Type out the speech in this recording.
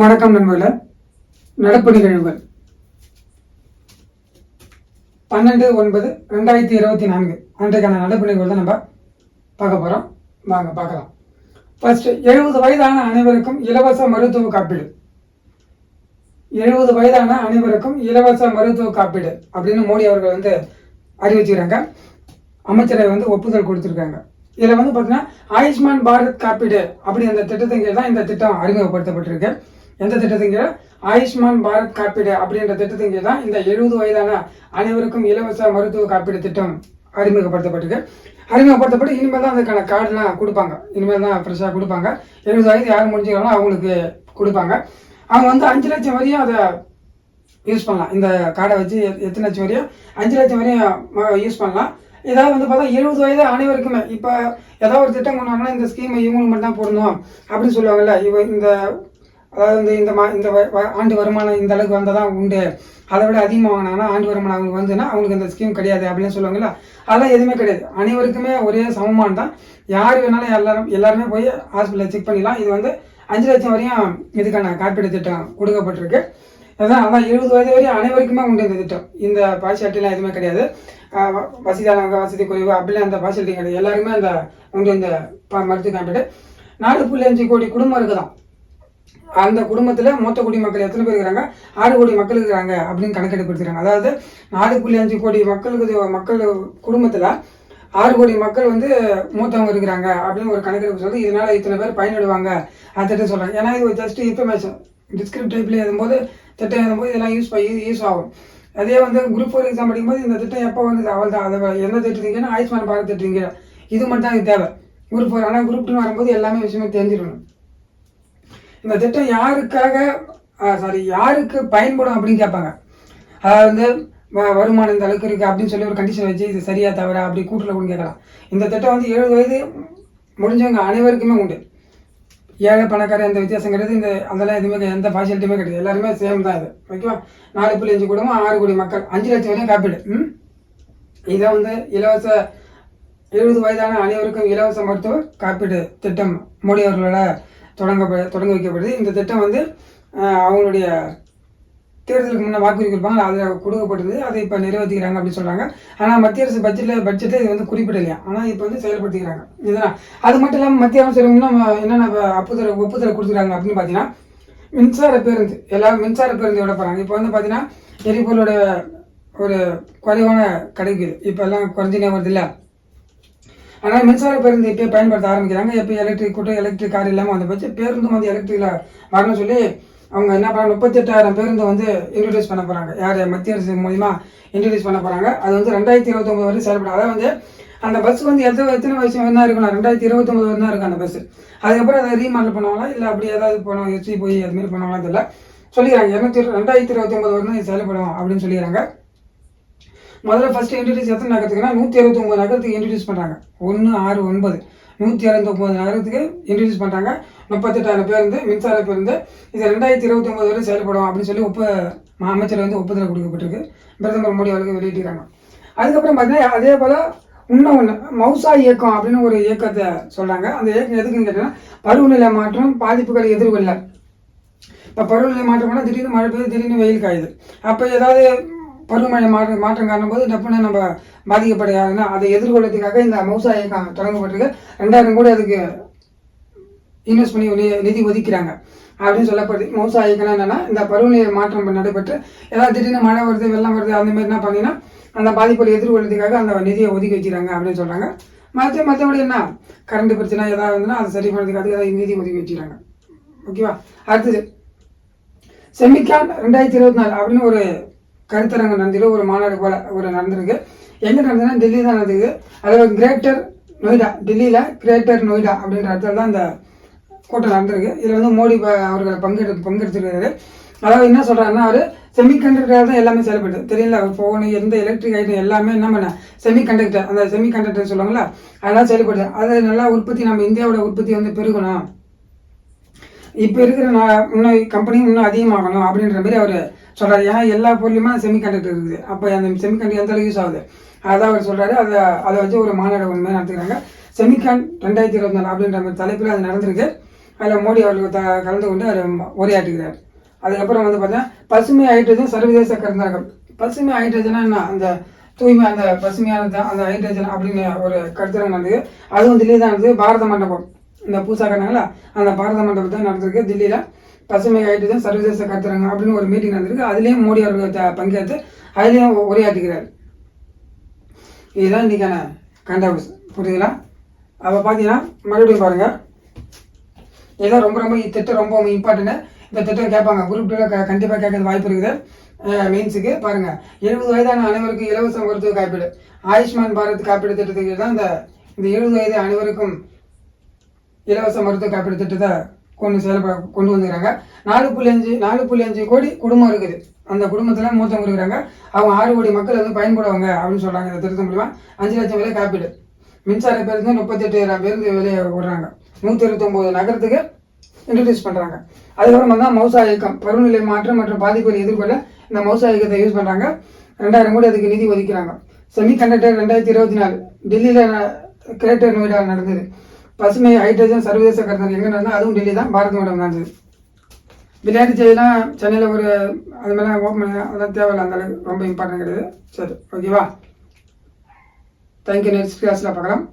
வணக்கம் நண்பர்களே. நடப்பு நிகழ்வுகள். பன்னெண்டு ஒன்பது ரெண்டாயிரத்தி இருபத்தி நான்கு. அன்றைக்கான நடப்பு நிகழ்வுகள் தான் நம்ம பார்க்க போகிறோம் வாங்க பார்க்கலாம். ஃபர்ஸ்ட் எழுபது வயதான அனைவருக்கும் இலவச மருத்துவ காப்பீடு. எழுபது வயதான அனைவருக்கும் இலவச மருத்துவ காப்பீடு அப்படின்னு மோடி அவர்கள் வந்து அறிவிச்சுக்கிறாங்க அமைச்சரை வந்து ஒப்புதல் கொடுத்துருக்காங்க. இதில் வந்து பார்த்தீங்கன்னா ஆயுஷ்மான் பாரத் காப்பீடு அப்படி அந்த திட்டத்தின் கீழ் தான் இந்த திட்டம் அறிமுகப்படுத்தப்பட்டிருக்கு. எந்த திட்டத்தின் கீழ்? ஆயுஷ்மான் பாரத் காப்பீடு அப்படின்ற திட்டத்தின் கீழ் தான் இந்த எழுபது வயதான அனைவருக்கும் இலவச மருத்துவ காப்பீடு திட்டம் அறிமுகப்படுத்தப்பட்டிருக்கு. அறிமுகப்படுத்தப்பட்டு இனிமேல் தான் அதுக்கான கார்டுலாம் கொடுப்பாங்க. இனிமேல் தான் ஃப்ரெஷ்ஷாக கொடுப்பாங்க. எழுபது வயது யார் முடிஞ்சுக்கிறாங்களோ அவங்களுக்கு கொடுப்பாங்க. அவங்க வந்து அஞ்சு லட்சம் வரையும் அதை யூஸ் பண்ணலாம். இந்த கார்டை வச்சு எத்தனை லட்சம் வரையும்? அஞ்சு லட்சம் வரையும் யூஸ் பண்ணலாம். ஏதாவது வந்து பார்த்தா எழுபது வயது அனைவருக்குமே இப்போ ஏதாவது ஒரு திட்டம் கொண்டாங்கன்னா இந்த ஸ்கீமை இவங்களுக்கு மட்டும் தான் போடணும் அப்படின்னு சொல்லுவாங்கல்ல இவ இந்த அதாவது இந்த இந்த மா இந்த வ- வ- ஆண்டு வருமானம் இந்த அளவுக்கு வந்தால் தான் உண்டு. அதை விட அதிகமாக வாங்கினாங்கன்னா ஆண்டு வருமானம் அவங்களுக்கு வந்துன்னா அவங்களுக்கு இந்த ஸ்கீம் கிடையாது அப்படின்னு சொல்லுவாங்கல்ல? அதெல்லாம் எதுவுமே கிடையாது. அனைவருக்குமே ஒரே சமமான தான். யார் வேணாலும் எல்லாரும் எல்லாருமே போய் ஹாஸ்பிட்டலில் செக் பண்ணிடலாம். இது வந்து அஞ்சு லட்சம் வரையும் இதுக்கான காப்பீடு திட்டம் கொடுக்கப்பட்டிருக்கு. அதான் அதான் எழுபது வயது வரையும் அனைவருக்குமே உண்டு இந்த திட்டம். இந்த பாசியாலிட்டிலாம் எதுவுமே கிடையாது. வ- வசதியானவங்க வசதி குறைவு அப்படிலாம் அந்த பாசியாலிட்டி கிடையாது. எல்லாருமே அந்த உண்டு இந்த மருத்துவ காப்பீடு. நாலு புள்ளி அஞ்சு கோடி குடும்பம் இருக்குதான். அந்த குடும்பத்தில் மூத்த குடிமக்கள் எத்தனை பேர் இருக்கிறாங்க? ஆறு கோடி மக்கள் இருக்கிறாங்க அப்படின்னு கணக்கெடுப்படுத்துறாங்க அதாவது நாலு புள்ளி அஞ்சு கோடி மக்களுக்கு மக்கள் குடும்பத்தில் ஆறு கோடி மக்கள் வந்து மூத்தவங்க இருக்கிறாங்க அப்படின்னு ஒரு கணக்கெடுப்பு சொல்லி இதனால இத்தனை பேர் பயனடைவாங்க அந்த திட்டம் சொல்றாங்க. ஏன்னா இது ஜஸ்ட் இன்ஃபர்மேஷன் டிஸ்கிரிப்ட் டைப்ல எழுதும்போது திட்டம் எழுதும்போது இதெல்லாம் யூஸ் யூஸ் ஆகும். அதே வந்து குரூப் ஃபோர் எக்ஸாம் படிக்கும்போது இந்த திட்டம் எப்போ வந்து அவள் தான் அதை எந்த திட்டத்தீங்கன்னா ஆயுஷ்மான் பாரத் திட்டீங்க இது மட்டும் தான் இது தேவை. குரூப் ஃபோர் ஆனால் குரூப் டூ வரும்போது எல்லாமே விஷயமே தெரிஞ்சிடணும். இந்த திட்டம் யாருக்காக சாரி யாருக்கு பயன்படும் அப்படின்னு கேட்பாங்க. அதாவது வந்து வ- வருமானம் இந்த அளவுக்கு இருக்குது அப்படின்னு சொல்லி ஒரு கண்டிஷன் வச்சு இது சரியா தவறா அப்படி கூட்டில் கூட கேட்கலாம். இந்த திட்டம் வந்து எழுபது வயது முடிஞ்சவங்க அனைவருக்குமே உண்டு. ஏழை பணக்கார எந்த வித்தியாசம் கிடையாது. இந்த அதெல்லாம் எதுவுமே எந்த பாசிட்டிவுமே கிடையாது. எல்லாருமே சேம் தான் இது. ஓகேவா நாலு புள்ளி அஞ்சு குடும்பம் ஆறு கோடி மக்கள். அஞ்சு லட்சம் வரையும் காப்பீடு. ம்? இதை வந்து இலவச எழுபது வயதான அனைவருக்கும் இலவச மருத்துவ காப்பீடு திட்டம். மோடி அவர்களோட தொடங்க தொடங்க வைக்கப்படுது. இந்த திட்டம் வந்து அவங்களுடைய தேர்தலுக்கு முன்னே வாக்குறுதி கொடுப்பாங்க. அதில் கொடுக்கப்பட்டது. அதை இப்போ நிறைவேற்றிக்கிறாங்க அப்படின்னு சொல்கிறாங்க ஆனால் மத்திய அரசு பட்ஜெட்டில் பட்ஜெட்டை இது வந்து குறிப்பிடலையா? ஆனால் இப்போ வந்து செயல்படுத்திக்கிறாங்க. இதெல்லாம் அது மட்டும் இல்லாமல் மத்திய அமைச்சர் இன்னும் என்னென்ன ஒப்புதல் ஒப்புதல் கொடுத்துருக்காங்க அப்படின்னு பார்த்தீங்கன்னா மின்சார பேருந்து. எல்லாரும் மின்சார பேருந்து விட போகிறாங்க இப்போ வந்து பார்த்தீங்கன்னா எரிபொருளோட ஒரு குறைவான கிடைக்குது இப்போ எல்லாம் குறைஞ்சினே வருது இல்லை? ஆனால் மின்சார பேருந்து இப்போ பயன்படுத்த ஆரம்பிக்கிறாங்க. எப்போ எலக்ட்ரிக் கூட்டம் எலக்ட்ரிக் கார் இல்லாமல் வந்த பட்சம் பேருந்து வந்து எலக்ட்ரிக்கில் வரணும்னு சொல்லி அவங்க என்ன பண்ணாங்க முப்பத்தெட்டாயிரம் பேருந்து வந்து இன்ட்ரடியூஸ் பண்ண போகிறாங்க யார்? மத்திய அரசு மூலிமா இன்ட்ரடியூஸ் பண்ண போகிறாங்க அது வந்து ரெண்டாயிரத்தி இருபத்தொம்பது வரை செயல்படும். அதாவது வந்து அந்த பஸ் வந்து எத்தனை எத்தனை வருஷம் வேணா இருக்கணும் ரெண்டாயிரத்தி இருபத்தொம்பது வரை தான் இருக்கும் அந்த பஸ் அதுக்கப்புறம் அதை ரீமாடல் பண்ணுவாங்களா? இல்லை அப்படி ஏதாவது போனோம் எச்சி போய் அதுமாரி மாதிரி பண்ணுவாங்களா தெரியல. சொல்லிக்கிறாங்க. இரநூத்தி ரெண்டாயிரத்தி இருபத்தி ஒன்பது வரை தான் செயல்படும் அப்படின்னு சொல்லிக்கிறாங்க. முதல்ல ஃபர்ஸ்ட் இன்ட்ரடியூஸ் எத்தனை நகரத்துக்குன்னா நூற்றி அறுபத்தொம்பது நகரத்துக்கு இன்ட்ரடியூஸ் பண்ணுறாங்க ஒன்று ஆறு ஒன்பது. நூற்றி அறுபத்தி நகரத்துக்கு இன்ட்ரடியூஸ் பண்ணுறாங்க முப்பத்தெட்டாயிரம் பேருந்து மின்சார பேருந்து இது ரெண்டாயிரத்தி இருபத்தி ஒன்பது வரை செயல்படும் அப்படின்னு சொல்லி ஒப்ப அமைச்சர் வந்து ஒப்புதல் கொடுக்கப்பட்டிருக்கு. பிரதமர் மோடி அவர்களுக்கு வெளியிட்டிருக்காங்க. அதுக்கப்புறம் பார்த்தீங்கன்னா அதே போல் இன்னும் ஒன்று மௌசா இயக்கம் அப்படின்னு ஒரு இயக்கத்தை சொல்கிறாங்க அந்த இயக்கம் எதுக்குன்னு கேட்டீங்கன்னா பருவநிலை மாற்றம் பாதிப்புகளை எதிர்கொள்ள. இப்போ பருவநிலை மாற்றம் பண்ணால் திடீர்னு மழை பெய்யுது திடீர்னு வெயில் காயுது. அப்போ ஏதாவது பருவமழை மாற்ற மாற்றம் காணும்போது டப்புன்னு நம்ம பாதிக்கப்படையாதுன்னா அதை எதிர்கொள்றதுக்காக இந்த மௌசா இயக்கம் தொடங்கப்பட்டிருக்கு. ரெண்டாயிரம் கோடி அதுக்கு இன்வெஸ்ட் பண்ணி நிதி ஒதுக்கிறாங்க. அப்படின்னு சொல்லப்படுது. மௌசா என்னென்னா இந்த பருவநிலை மாற்றம் நடைபெற்று ஏதாவது திடீர்னு மழை வருது வெள்ளம் வருது அந்த மாதிரி என்ன பண்ணிங்கன்னா அந்த பாதிப்புகளை எதிர்கொள்றதுக்காக அந்த நிதியை ஒதுக்கி வச்சுக்கிறாங்க அப்படின்னு சொல்கிறாங்க மற்ற மற்றபடி என்ன? கரண்ட் பிரச்சனை ஏதாவது வந்துன்னா அதை சரி பண்ணுறதுக்காக ஏதாவது நிதி ஒதுக்கி வச்சுக்கிறாங்க ஓகேவா? அடுத்தது செமிக்கான் ரெண்டாயிரத்தி இருபத்தி நாலு அப்படின்னு ஒரு கருத்தரங்கம் நந்தியில் ஒரு மாநாடு போல ஒரு நடந்திருக்கு. எங்கே நடந்ததுன்னா டெல்லி தான் நடந்தது. அதில் கிரேட்டர் நொய்டா டெல்லியில் கிரேட்டர் நொய்டா அப்படின்ற இடத்துல தான் அந்த கூட்டம் நடந்திருக்கு. இதில் வந்து மோடி ப- அவர்கள் பங்கெடுத்து பங்கெடுத்துருக்காரு அதாவது என்ன சொல்கிறாருன்னா அவர் செமிகண்டக்டர் தான் எல்லாமே செயல்படுது. தெரியல ஃபோனு எந்த எலக்ட்ரிக் ஐட்டம் எல்லாமே என்ன பண்ண செமிகண்டக்டர் அந்த செமிகண்டக்டர் சொல்லுவாங்களா அதெல்லாம் செயல்படுது. அதில் நல்லா உற்பத்தி நம்ம இந்தியாவோட உற்பத்தி வந்து பெருகணும். இப்போ இருக்கிற நான் இன்னும் கம்பெனி இன்னும் அதிகமாகணும் அப்படின்ற மாதிரி அவர் சொல்கிறார் ஏன்னா எல்லா பொருளுமே செமிகண்டக்டர் இருக்குது. அப்போ அந்த செமிகண்டக்டர் எந்த அளவுக்கு யூஸ் ஆகுது? அதான் அவர் சொல்கிறாரு அதை அதை வச்சு ஒரு மாநாடு ஒன்று நடத்துக்கிறாங்க செமிகான் ரெண்டாயிரத்தி இருபத்தி நாலு அப்படின்ற மாதிரி தலைப்பில் அது நடந்திருக்கு. அதில் மோடி அவர்கள் த கலந்து கொண்டு அவர் உரையாற்றுகிறார். அதுக்கப்புறம் வந்து பார்த்தீங்கன்னா பசுமை ஹைட்ரஜன் சர்வதேச கருந்தரங்கம் பசுமை ஹைட்ரஜனா என்ன? அந்த தூய்மை அந்த பசுமையான அந்த ஹைட்ரஜன் அப்படின்னு ஒரு கருத்தரங்கம் நடந்தது அதுவும் தில்லி தான் இருந்தது பாரத மண்டபம். இந்த பூசா கட்டினாங்களா அந்த பாரத மண்டபத்தை நடந்திருக்கு. தில்லியில் பசுமை ஹைட்ரஜன் சர்வதேச கருத்தரங்கம் அப்படின்னு ஒரு மீட்டிங் நடந்திருக்கு. அதுலேயும் மோடி அவர்கள் பங்கேற்று அதுலேயும் உரையாற்றுகிறார். இதுதான் இன்னைக்கான கண்டவுஸ் புரியுதுங்களா? அப்போ பார்த்தீங்கன்னா மறுபடியும் பாருங்கள் இதெல்லாம் ரொம்ப ரொம்ப திட்டம் ரொம்ப இம்பார்ட்டன்ட்டு இந்த திட்டம் கேட்பாங்க. குரூப் டூவில் கண்டிப்பாக கேட்கறது வாய்ப்பு இருக்குது. மீன்ஸுக்கு பாருங்கள் எழுபது வயதான அனைவருக்கும் இலவச மருத்துவ காப்பீடு. ஆயுஷ்மான் பாரத் காப்பீடு திட்டத்துக்கு தான் இந்த இந்த எழுபது வயது அனைவருக்கும் இலவச மருத்துவ காப்பீடு திட்டத்தை கொண்டு செயல்பட கொண்டு வந்துக்கிறாங்க நாலு புள்ளி அஞ்சு நாலு புள்ளி அஞ்சு கோடி குடும்பம் இருக்குது. அந்த குடும்பத்தில் மூத்தவங்க இருக்கிறாங்க. அவங்க ஆறு கோடி மக்கள் வந்து பயன்படுவாங்க அப்படின்னு சொல்கிறாங்க இந்த திட்டத்தின் மூலிமா அஞ்சு லட்சம் விலை காப்பீடு. மின்சார பேருந்து முப்பத்தெட்டாயிரம் பேருந்து விலையை விடுறாங்க நூற்றி இருபத்தொம்போது நகரத்துக்கு இன்ட்ரடியூஸ் பண்ணுறாங்க அதுக்கப்புறமா தான் மௌசா இயக்கம். பருவநிலை மாற்றம் மற்றும் பாதிப்புகளை எதிர்கொள்ள இந்த மௌசா இயக்கத்தை யூஸ் பண்ணுறாங்க ரெண்டாயிரம் கோடி அதுக்கு நிதி ஒதுக்கிறாங்க. செமி கண்டக்டர் ரெண்டாயிரத்தி இருபத்தி நாலு. டெல்லியில் கிரேட்டர் நோய்டா நடந்தது. பசுமை ஹைட்ரஜன் சர்வதேச கருத்தரங்கம் எங்கே நடந்தால் அதுவும் டெல்லி தான் பாரத் மண்டபம் நடந்தது விளையாட்டு செய்திலாம் சென்னையில் ஒரு அது மாதிரிலாம் ஓப்பன் பண்ணி அதெல்லாம் தேவையில்லை அந்த அளவுக்கு ரொம்ப இம்பார்ட்டன்ட் கிடையாது. சரி ஓகேவா தேங்க்யூ நெக்ஸ்ட் கிளாஸில் பார்க்கலாம்.